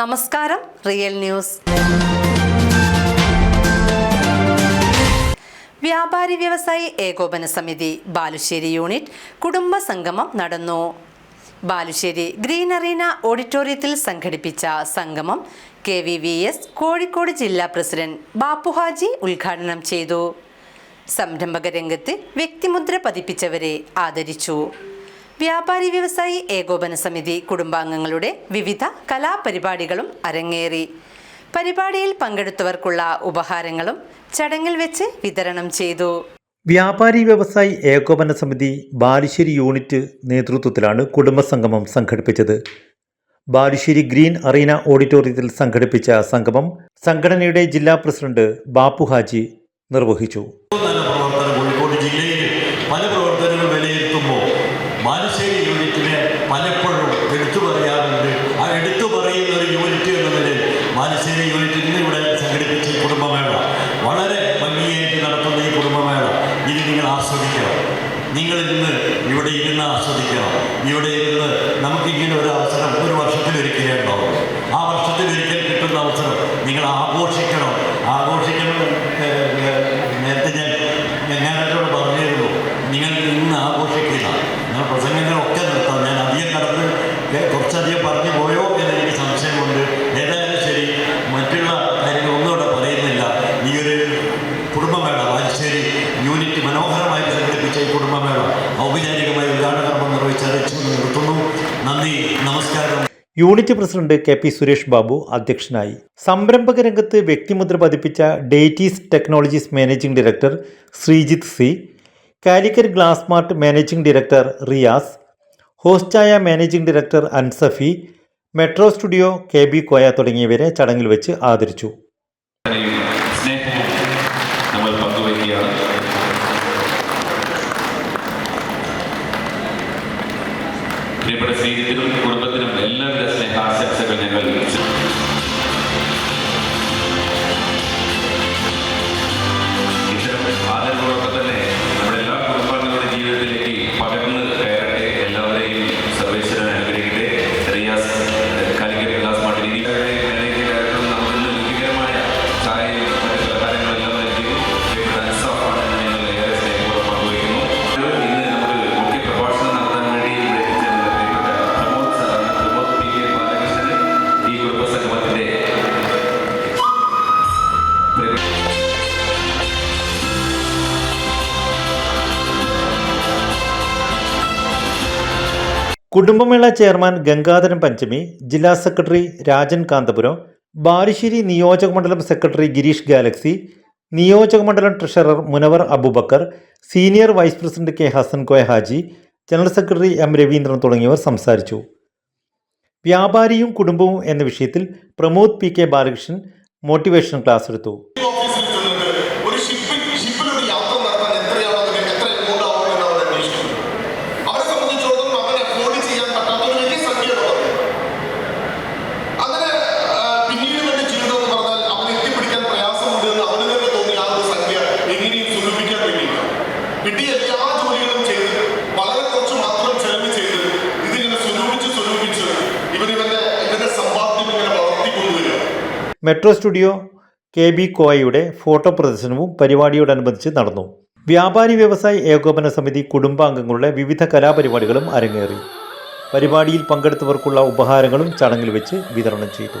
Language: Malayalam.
നമസ്കാരം റിയൽ ന്യൂസ്. വ്യാപാരി വ്യവസായി ഏകോപന സമിതി ബാലുശ്ശേരി യൂണിറ്റ് കുടുംബ സംഗമം നടന്നു. ബാലുശ്ശേരി ഗ്രീൻ അറീന ഓഡിറ്റോറിയത്തിൽ സംഘടിപ്പിച്ച സംഗമം K V V S Kozhikode ജില്ലാ പ്രസിഡന്റ് ബാപ്പുഹാജി ഉദ്ഘാടനം ചെയ്തു. സംരംഭക രംഗത്ത് വ്യക്തിമുദ്ര പതിപ്പിച്ചവരെ ആദരിച്ചു. വ്യാപാരി വ്യവസായി ഏകോപന സമിതി കുടുംബാംഗങ്ങളുടെ വിവിധ കലാപരിപാടികളും അരങ്ങേറി. പരിപാടിയിൽ പങ്കെടുത്തവർക്കുള്ള ഉപഹാരങ്ങളും ചടങ്ങിൽ വെച്ച് വിതരണം ചെയ്തു. വ്യാപാരി വ്യവസായി ഏകോപന സമിതി ബാലുശ്ശേരി യൂണിറ്റ് നേതൃത്വത്തിലാണ് കുടുംബസംഗമം സംഘടിപ്പിച്ചത്. ബാലുശ്ശേരി ഗ്രീൻ അറീന ഓഡിറ്റോറിയത്തിൽ സംഘടിപ്പിച്ച സംഗമം സംഘടനയുടെ ജില്ലാ പ്രസിഡന്റ് ബാപ്പു ഹാജി നിർവഹിച്ചു. പല പ്രവർത്തനങ്ങൾ വിലയിരുത്തുമ്പോൾ ബാലുശ്ശേരി യൂണിറ്റിനെ പലപ്പോഴും എടുത്തു പറയാറുണ്ട്. ആ എടുത്തു പറയുന്ന ഒരു യൂണിറ്റ് എന്ന നിലയിൽ ബാലുശ്ശേരി യൂണിറ്റ് ഇന്ന് ഇവിടെ സംഘടിപ്പിച്ച ഈ കുടുംബമേള. വളരെ ഭംഗിയായിട്ട് നടത്തുന്ന ഈ കുടുംബമേള. ഇനി നിങ്ങൾ ആസ്വദിക്കണം. നിങ്ങൾ ഇന്ന് ഇവിടെ ഇരുന്ന് ആസ്വദിക്കണം. ഇവിടെ ഇരുന്ന് നമുക്കിങ്ങനെ ഒരു അവസരം ഒരു വർഷത്തിലൊരിക്കലേ ഉണ്ടാവും ആ വർഷത്തിലൊരിക്കൽ കിട്ടുന്ന അവസരം നിങ്ങൾ ആഘോഷിക്കണം. കുടുംബമേള. ഔപചാരികമായി ഉദ്ഘാടന കർമ്മം നിർവഹിച്ച് അറിയിച്ചു നിർത്തുന്നു. നന്ദി നമസ്കാരം. Unit president K P Suresh Babu അധ്യക്ഷനായി. സംരംഭക രംഗത്ത് വ്യക്തിമുദ്ര പതിപ്പിച്ച dates technologies managing director Sreejith C Calicut glass mart managing director Riyas ഹോസ്റ്റായ managing director Ansafi metro studio K B Koya തുടങ്ങിയവരെ ചടങ്ങിൽ വെച്ച് ആദരിച്ചു. കുടുംബത്തിനും എല്ലാവിധ സ്നേഹാശംസകൾ ഞങ്ങൾ കുടുംബമേള ചെയർമാൻ ഗംഗാധരൻ പഞ്ചമി ജില്ലാ സെക്രട്ടറി രാജൻ കാന്തപുരം ബാലുശ്ശേരി നിയോജകമണ്ഡലം സെക്രട്ടറി ഗിരീഷ് ഗാലക്സി നിയോജകമണ്ഡലം treasurer Munavar Abubakkar senior vice president K Hasan Koya Haji general secretary M Raveendran തുടങ്ങിയവർ സംസാരിച്ചു. വ്യാപാരിയും കുടുംബവും എന്ന വിഷയത്തിൽ Pramod P K Balakrishnan motivation class എടുത്തു. മെട്രോ സ്റ്റുഡിയോ കെ ബി കോയയുടെ ഫോട്ടോ പ്രദർശനവും പരിപാടിയോടനുബന്ധിച്ച് നടന്നു. വ്യാപാരി വ്യവസായി ഏകോപന സമിതി കുടുംബാംഗങ്ങളുടെ വിവിധ കലാപരിപാടികളും അരങ്ങേറി. പരിപാടിയിൽ പങ്കെടുത്തവർക്കുള്ള ഉപഹാരങ്ങളും ചടങ്ങിൽ വെച്ച് വിതരണം ചെയ്തു.